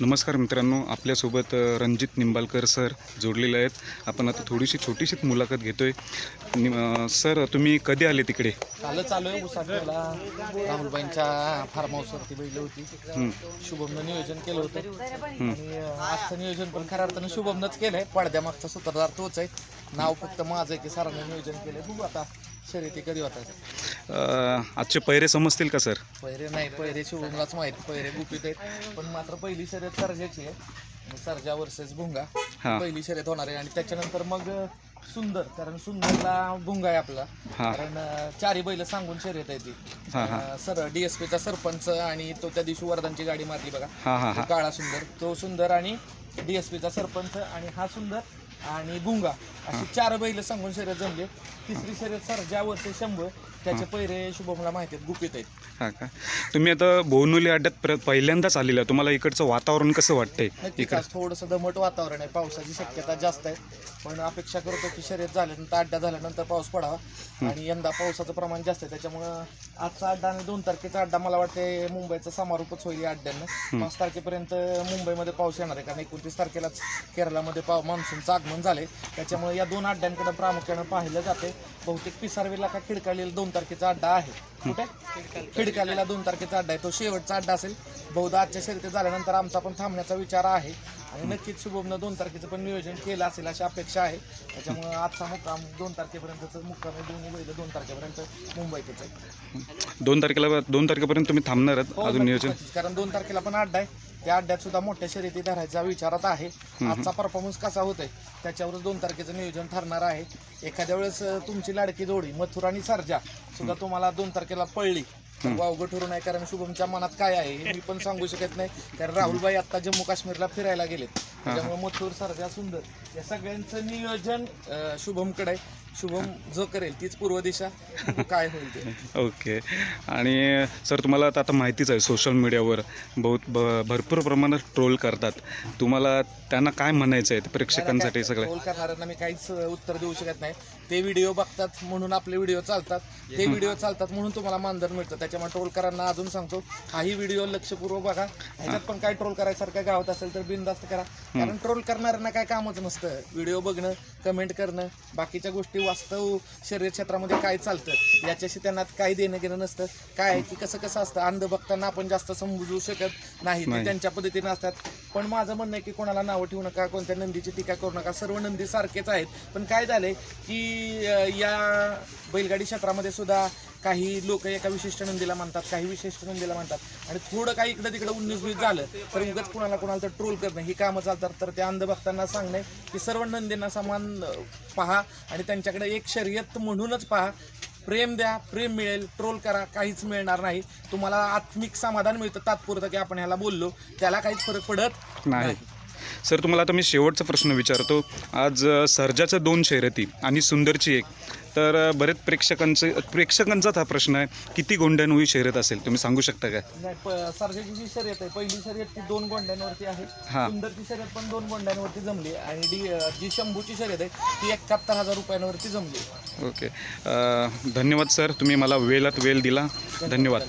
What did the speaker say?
नमस्कार मित्रांनो आपल्यासोबत रणजित निंबालकर सर जोडलेले आहेत. आपण आता थोडीशी छोटीशीच मुलाखत घेतोय. नि- सर तुम्ही कधी आले तिकडे? कालच चालू आहे उसाटोला राहुलबाईंच्या फार्म हाऊसवरती बैल होती. हं, शुभमनं नियोजन केलं होतं. आणि अं, आजचं नियोजन पण खऱ्या अर्थानं शुभमनंच केलंय. पडद्यामागचा सूत्रधार तोच आहे. नाव फक्त माझं आहे की सरांनी नियोजन केलंय. बघू आता. शर्यती कधी होतात अ, आजचे पैरे समजतील का सर? पहिरे नाही पहिरे शुभमलाच माहिती पहिरे गुपित आहेत. पण मात्र पहिली शर्यत सर्जाची आहे. सर्जा वर्सेस भुंगा. हां. पहिली शर्यत होणार आहे. आणि त्याच्यानंतर मग अं, सुंदर कारण सुंदरला भुंगा आहे आपला. हां. कारण अं, चारी बैल सांगून शर्यत आहे ती. हां हां. अं, सर डीएसपीचा सरपंच आणि तो त्या दिवशी वर्धनची गाडी मारली बघा. हां हां तो हां काळा सुंदर. तो सुंदर आणि डीएसपीचा सरपंच आणि हा सुंदर. आणि गुंगा अशी चार बैल सांगून शर्यत जमले. तिसरी शर्यत सर ज्या वर्षी शंभर त्याचे पैरे शुभमला माहिती आहेत गुपित आहेत. हां का? तुम्ही आता बोवनुली अड्ड्यात पहिल्यांदाच आलेला तुम्हाला इकडचं वातावरण कसं वाटतंय? नक्कीच इकडं आज थोडंसं दमट वातावरण आहे. पावसाची शक्यता जास्त आहे. पण अपेक्षा करतो की शर्यत झाल्यानंतर अड्डा झाल्यानंतर पाऊस पडावा. आणि यंदा पावसाचं प्रमाण जास्त आहे. त्याच्यामुळं आजचा अड्डा आणि दोन तारखेचा अड्डा मला वाटते मुंबईचा समारोपच होईल या अड्ड्यानं पाच तारखेपर्यंत मुंबईमध्ये पाऊस येणार आहे. कारण एकोणतीस तारखेलाच केरळामध्ये पाव मान्सूनचं आगमन झालंय. त्याच्यामुळे या दोन अड्ड्यांकडे प्रामुख्यानं पाहिलं जाते बहुतेक पिसारवेला का खिडकालेला दोन तारखेचा अड्डा आहे. कुठे? खिडकालेला दोन तारखेचा अड्डा आहे. तो शेवटचा अड्डा असेल. बहुधा आजच्या शर्यती झाल्यानंतर आमचा पण थांबण्याचा विचार आहे. आणि नक्कीच शुभमनं दोन तारखेचं पण नियोजन केलं असेल अशी अपेक्षा आहे. त्याच्यामुळे आजचा मुक्काम दोन तारखेपर्यंतच मुक्काम आहे दोन्ही बैल दोन तारखेपर्यंत मुंबईतच आहे दोन तारखेला दोन तारखेपर्यंत तुम्ही थांबणार आहात हो, अजून नियोजन. कारण दोन तारखेला पण अड्डा आहे. त्या अड्ड्यात सुद्धा मोठ्या शर्यती धरायचा विचारात आहे. आजचा परफॉर्मन्स कसा होतोय? त्याच्यावरच दोन तारखेचं नियोजन ठरणार आहे. एखाद्या वेळेस तुमची लाडकी जोडी मथुर आणि सर्जा सुद्धा तुम्हाला दोन तारखेला पळली. वावगं ठरू आहे कारण शुभमच्या मनात काय आहे हे मी पण सांगू शकत नाही. कारण राहुलबाई आता जम्मू काश्मीरला फिरायला गेलेत. त्याच्यामुळे मथुर सर्जा सुंदर या सगळ्यांचं नियोजन अं, शुभमकडे आहे. शुभम जो करेल तीच पूर्व दिशा. काय होईल ते. ओके. आणि सर तुम्हाला आता आता माहितीच आहे सोशल मीडियावर बहुत ब भरपूर प्रमाणात ट्रोल करतात. तुम्हाला त्यांना काय म्हणायचं आहे प्रेक्षकांसाठी सगळं? ट्रोल करणाऱ्यांना मी काहीच उत्तर देऊ शकत नाही. ते व्हिडिओ बघतात म्हणून आपले व्हिडिओ चालतात. ते व्हिडिओ चालतात म्हणून तुम्हाला मानधन मिळतं. त्याच्यामुळे ट्रोलकरांना अजून सांगतो हाही व्हिडिओ लक्षपूर्वक बघा. ह्याच्यात पण काय ट्रोल करायसारखं गावात असेल तर बिनधास्त करा. कारण ट्रोल करणाऱ्यांना काय कामच नसतं. व्हिडिओ बघणं कमेंट करणं बाकीच्या गोष्टी वास्तव शरीर क्षेत्रामध्ये काय चालतं याच्याशी त्यांना काही देणं घेणं नसतं. काय की कसं कसं असतं अंध बघताना आपण जास्त समजू शकत नाही. ते. त्यांच्या पद्धतीने असतात. पण माझं म्हणणं आहे की कोणाला नावं ठेवू नका कोणत्या नंदीची टीका करू नका. सर्व नंदी सारखेच आहेत. पण काय झालंय की या बैलगाडी क्षेत्रामध्ये सुद्धा काही लोक एका विशिष्ट नंदीला म्हणतात काही विशिष्ट नंदीला म्हणतात. आणि थोडं काही इकडं तिकडं उन्नीस वीस झालं तर उगाच कुणाला कुणाला तर ट्रोल करणं ही कामं चालतात. तर त्या अंध भक्तांना सांगणे की सर्व नंदींना समान पहा आणि त्यांच्याकडे एक शर्यत म्हणूनच पहा. प्रेम द्या प्रेम मिळेल ट्रोल करा काहीच मिळणार नाही. तुम्हाला आत्मिक समाधान मिळतं तात्पुरतं की आपण ह्याला बोललो. त्याला काहीच फरक पडत नाही. सर तुम्हाला आता मी शेवटचा प्रश्न विचारतो. आज सर्जाचं दोन शर्यती आणि सुंदरची एक. तर बरेच प्रेक्षकांचे प्रेक्षकांचाच हा प्रश्न आहे किती गोंड्यांवरी शर्यत असेल? तुम्ही सांगू शकता का? नाही प- सर्जाची जी शर्यत आहे पहिली शर्यत ती दोन गोंड्यांवरती आहे. हा. सुंदरची शर्यत पण दोन गोंड्यांवरती जमली आणि डी जी शंभूची शर्यत आहे ती एकाहत्तर हजार रुपयांवरती जमली. ओके. अ, धन्यवाद सर. तुम्ही मला वेळात वेळ दिला. धन्यवाद.